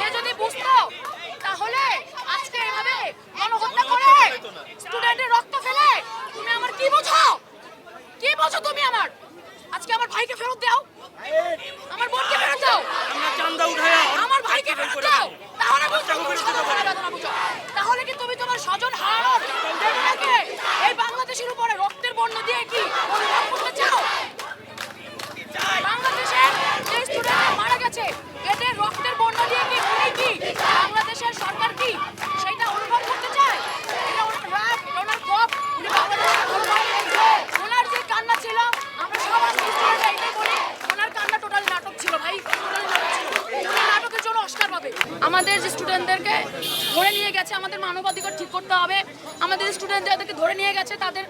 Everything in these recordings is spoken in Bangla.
সে যদি বুঝতো, তাহলে আজকে এভাবে গণহত্যা করে স্টুডেন্টের রক্ত ফেলে, তুমি আমার কি বোঝো? কি বোঝো তুমি আমার? আজকে আমার ভাইকে ফেরত দাও। আমার বোনকে ফেরত দাও আমরা চান্দা উঠাইয়া আমার ভাইকে ফেরত দাও তাহলে বুঝতে তুমি স্বজন হারানোর বেদনা বুঝো। তাহলে কি তুমি তোমার স্বজন হারানোর বেদনাকে এই বাংলাদেশের উপরে রক্তের বর্ণ দিয়ে কি অনুভব করতে চাও বাংলাদেশের যে স্টুডেন্ট মারা গেছে এদের রক্তের বর্ণ দিয়ে কি উনি কি বাংলাদেশের সরকার কি সেটা অনুভব করতে চায় এটা ওনার রাগ ওনার ক্ষোভ উনি বাংলাদেশকে ভালোবাসেন ওনার যে কান্না ছিল আমরা সবাই স্টুডেন্ট এটাই বলি ওনার কান্না টোটাল নাটক ছিল ভাই টোটাল নাটক ছিল উনি নাটকের জন্য অস্কার পাবে আমাদের যে স্টুডেন্টদেরকে ধরে নিয়ে গেছে, আমাদের মানবাধিকার ঠিক করতে হবে। আমাদের স্টুডেন্ট যাদেরকে ধরে নিয়ে গেছে, তাদের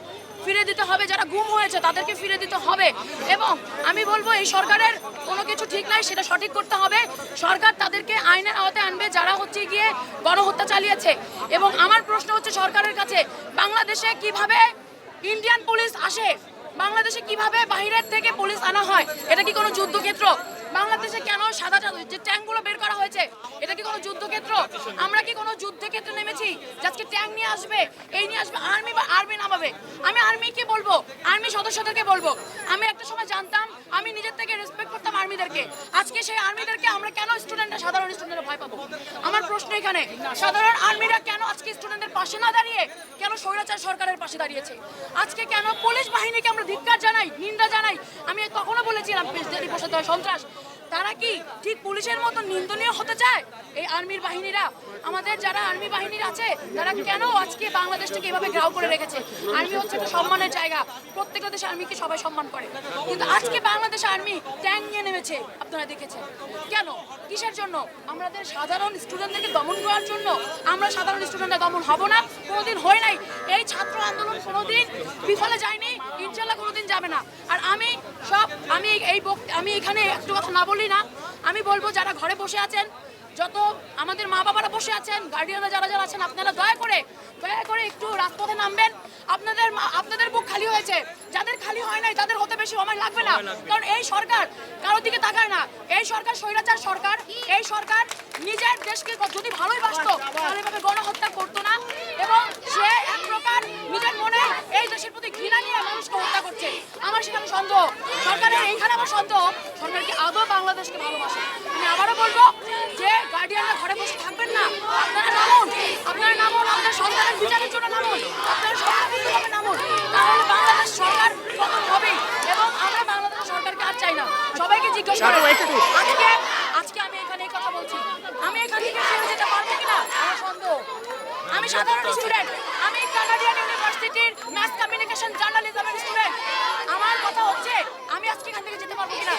ফিরে দিতে হবে। যারা গুম হয়েছে, তাদেরকে ফিরে দিতে হবে। এবং আমি বলব, এই সরকারের কোনো কিছু ঠিক নাই, সেটা সঠিক করতে হবে। সরকার তাদেরকে আইনের আওতায় আনবে, যারা হচ্ছে গিয়ে গণহত্যা চালিয়েছে। এবং আমার প্রশ্ন হচ্ছে সরকারের কাছে, বাংলাদেশে কীভাবে ইন্ডিয়ান পুলিশ আসে? বাংলাদেশে কীভাবে বাইরের থেকে পুলিশ আনা হয়? এটা কি কোনো যুদ্ধক্ষেত্র? বাংলাদেশে কেন সাদা সাদা যে ট্যাঙ্কগুলো বের করা হয়েছে, এটা কি কোনো যুদ্ধক্ষেত্র? আমরা কি কোনো যুদ্ধক্ষেত্রে নেমেছি? আজকে ট্যাঙ্ক নিয়ে আসবে, এই নিয়ে আসবে, আর্মি বা আর্মি নামাবে। আমি আর্মিকে বলব, আর্মি সদস্যদেরকে বলব। আমি একটা সময় জানতাম, আমি নিজের থেকে রেসপেক্ট করতাম আর্মিদেরকে। আজকে সেই আর্মিদেরকে আমরা কেন স্টুডেন্টরা সাধারণ স্টুডেন্টরা ভয় পাবো? আমার প্রশ্ন এখানে, সাধারণ আর্মিরা কেন আজকে স্টুডেন্টদের পাশে না দাঁড়িয়ে, কেন স্বৈরাচার সরকারের পাশে দাঁড়িয়েছে? আজকে কেন পুলিশ বাহিনীকে আমরা ধিক্কার জানাই? পেশদারি প্রসাদ সন্ত্রাস। তারা কি ঠিক পুলিশের মতো নিন্দনীয় হতে চায়? এই আর্মির বাহিনীরা, আমাদের যারা আর্মি বাহিনীর আছে, তারা কেন আজকে বাংলাদেশটাকে এভাবে গ্রাউ করে রেখেছে? আর্মি হচ্ছে একটা সম্মানের জায়গা। প্রত্যেকটা দেশে আর্মিকে সবাই সম্মান করে। কিন্তু আজকে বাংলাদেশ আর্মি ট্যাঙ্ক নিয়ে নেমেছে, আপনারা দেখেছেন। কেন? কিসের জন্য? আমাদের সাধারণ স্টুডেন্টদেরকে দমন করার জন্য আমরা সাধারণ স্টুডেন্টরা দমন হব না। কোনোদিন হয় নাই। এই ছাত্র আন্দোলন কোনোদিন বিফলে যায়নি। ইনশাল্লাহ কোনোদিন যাবে না। আর আমি সব আমি এই আমি এখানে একটু কথা না বলি না আমি বলব যারা ঘরে বসে আছেন যত আমাদের মা বাবারা বসে আছেন গার্ডিয়ানরা যারা যারা আছেন আপনারা দয়া করে দয়া করে একটু রাজপথে নামবেন। আপনাদের আপনাদের বুক খালি হয়েছে। যাদের খালি হয় নাই তাদের হতে বেশি সময় লাগবে না। কারণ এই সরকার কারোর দিকে তাকায় না। এই সরকার স্বৈরাচার সরকার। এই সরকার নিজের দেশকে যদি ভালোই বাসতো তাহলে এভাবে গণহত্যা করতো না এবং সে এক প্রকার নিজের মনে এই দেশের প্রতি ঘৃণা নিয়ে মানুষকে হত্যা করছে আমার সেখানে সন্দেহ। সরকারের এইখানে আমার সন্দেহ। সরকার কি আদৌ বাংলাদেশকে ভালোবাসে? আমি আবারও বলব যে গার্ডিয়ানরা ঘরে বসে থাকবেন না। আপনারা নামুন। আপনারা নামুন। আপনার সন্তানের বিচারের জন্য নামুন। আপনারা নামুন। তাহলে বাংলাদেশ সরকার পতন হবে এবং আমরা বাংলাদেশ সরকারকে আর চাই না। সবাইকে জিজ্ঞেস আজকে আজকে আমি এখানে এই কথা বলছি। আমি এখান থেকে ফিরে যেতে পারব কিনা? আমার সন্দেহ। আমি সাধারণ স্টুডেন্ট আমি কানাডিয়ান ইউনিভার্সিটির ম্যাথ কমিউনিকেশন জার্নালিজমের স্টুডেন্ট আমার কথা হচ্ছে আমি আজকে এখান থেকে যেতে পারব কিনা